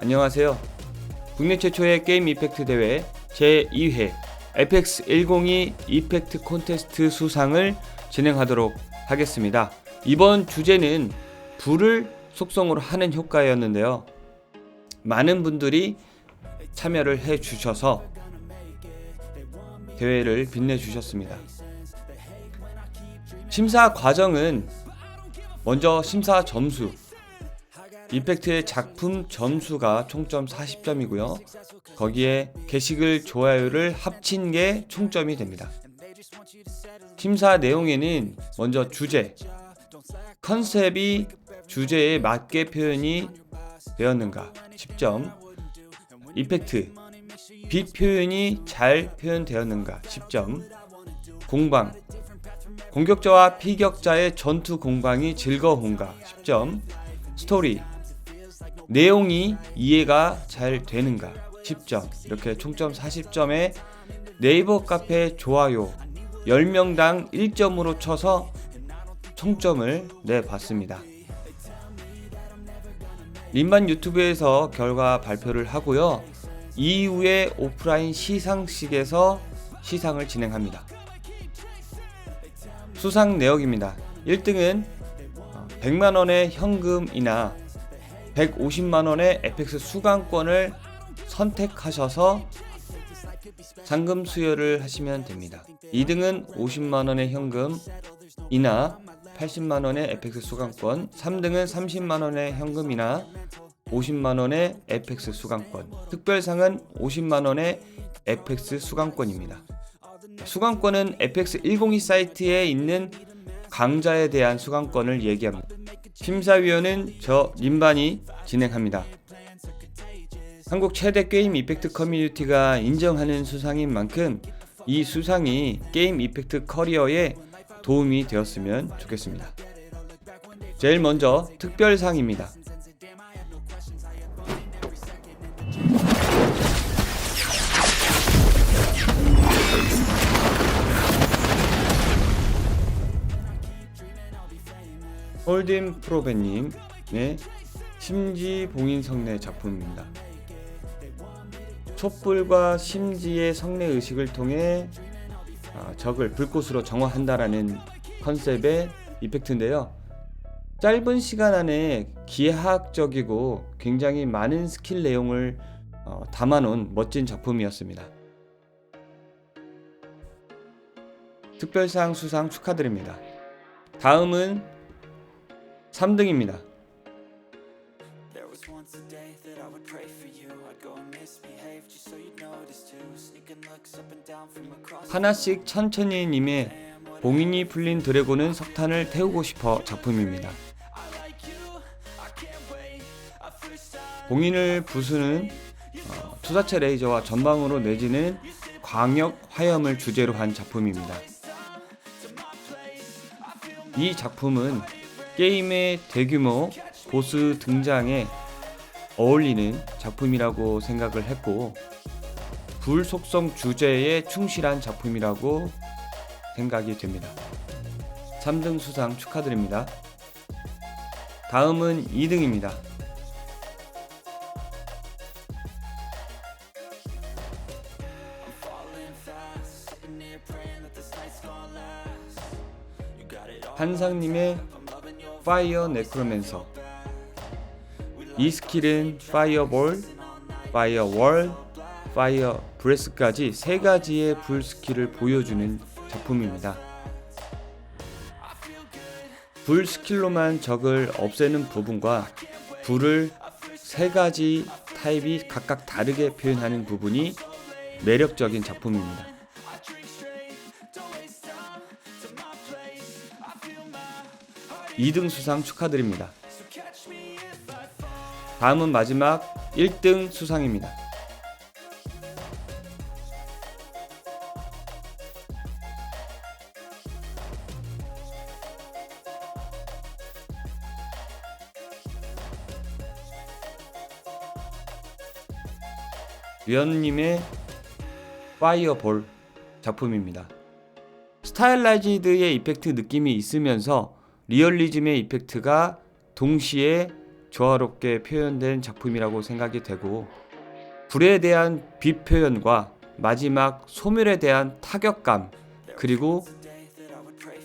안녕하세요. 국내 최초의 게임 이펙트 대회 제2회 에펙스 102 이펙트 콘테스트 수상을 진행하도록 하겠습니다. 이번 주제는 불을 속성으로 하는 효과였는데요. 많은 분들이 참여를 해 주셔서 대회를 빛내 주셨습니다. 심사 과정은 먼저 심사 점수 이펙트의 작품 점수가 총점 40점이고요. 거기에 게시글 좋아요를 합친 게 총점이 됩니다. 심사 내용에는 먼저 주제, 컨셉이 주제에 맞게 표현이 되었는가? 10점, 이펙트, 빛 표현이 잘 표현되었는가? 10점, 공방, 공격자와 피격자의 전투 공방이 즐거운가? 10점, 스토리, 내용이 이해가 잘 되는가? 10점. 이렇게 총점 40점에 네이버 카페 좋아요 10명당 1점으로 쳐서 총점을 내봤습니다. 림반 유튜브에서 결과 발표를 하고요. 이후에 오프라인 시상식에서 시상을 진행합니다. 수상 내역입니다. 1등은 100만 원의 현금이나 150만 원의 에펙스 수강권을 선택하셔서 상금 수여를 하시면 됩니다. 2등은 50만 원의 현금이나 80만 원의 에펙스 수강권, 3등은 30만 원의 현금이나 50만 원의 에펙스 수강권, 특별상은 50만 원의 에펙스 수강권입니다. 수강권은 에펙스 102 사이트에 있는 강좌에 대한 수강권을 얘기합니다. 심사위원은 저 림반이 진행합니다. 한국 최대 게임 이펙트 커뮤니티가 인정하는 수상인 만큼 이 수상이 게임 이펙트 커리어에 도움이 되었으면 좋겠습니다. 제일 먼저 특별상입니다. 홀딘 프로베님의 심지 봉인 성내 작품입니다. 촛불과 심지의 성내 의식을 통해 아, 적을 불꽃으로 정화한다라는 컨셉의 이펙트인데요. 짧은 시간 안에 기하학적이고 굉장히 많은 스킬 내용을 어, 담아놓은 멋진 작품이었습니다. 특별상 수상 축하드립니다. 다음은 3등입니다. There was once a day that I would pray for you. I'd go and misbehave just so you'd notice too. Sneaking looks up and down from across. 하나씩 천천히 님의 봉인이 풀린 드래곤은 석탄을 태우고 싶어 작품입니다. 봉인을 부수는 어, 투사체 레이저와 전방으로 내지는 광역 화염을 주제로 한 작품입니다. 이 작품은 게임의 대규모 보스 등장에 어울리는 작품이라고 생각을 했고 불 속성 주제에 충실한 작품이라고 생각이 됩니다. 3등 수상 축하드립니다. 다음은 2등입니다. 한상님의 파이어 네크로맨서 이 스킬은 파이어볼, 파이어월, 파이어 브레스까지 세 가지의 불 스킬을 보여주는 작품입니다. 불 스킬로만 적을 없애는 부분과 불을 세 가지 타입이 각각 다르게 표현하는 부분이 매력적인 작품입니다. 2등 수상 축하드립니다. 다음은 마지막 1등 수상입니다. 류현님의 파이어볼 작품입니다. 스타일라이즈드의 이펙트 느낌이 있으면서 리얼리즘의 이펙트가 동시에 조화롭게 표현된 작품이라고 생각이 되고 불에 대한 빛 표현과 마지막 소멸에 대한 타격감 그리고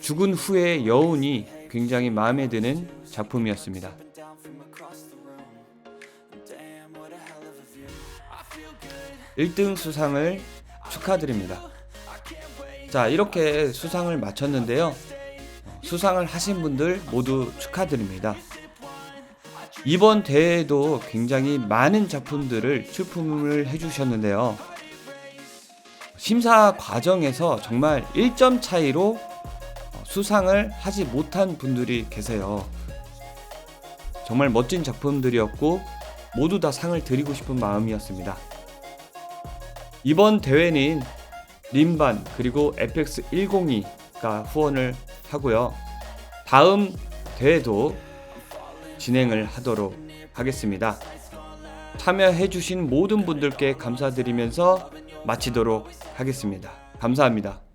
죽은 후의 여운이 굉장히 마음에 드는 작품이었습니다. 1등 수상을 축하드립니다. 자, 이렇게 수상을 마쳤는데요. 수상을 하신 분들 모두 축하드립니다. 이번 대회에도 굉장히 많은 작품들을 출품을 해주셨는데요. 심사 과정에서 정말 1점 차이로 수상을 하지 못한 분들이 계세요. 정말 멋진 작품들이었고 모두 다 상을 드리고 싶은 마음이었습니다. 이번 대회는 림반 그리고 FX 102가 후원을 하고요. 다음 대회도 진행을 하도록 하겠습니다. 참여해주신 모든 분들께 감사드리면서 마치도록 하겠습니다. 감사합니다.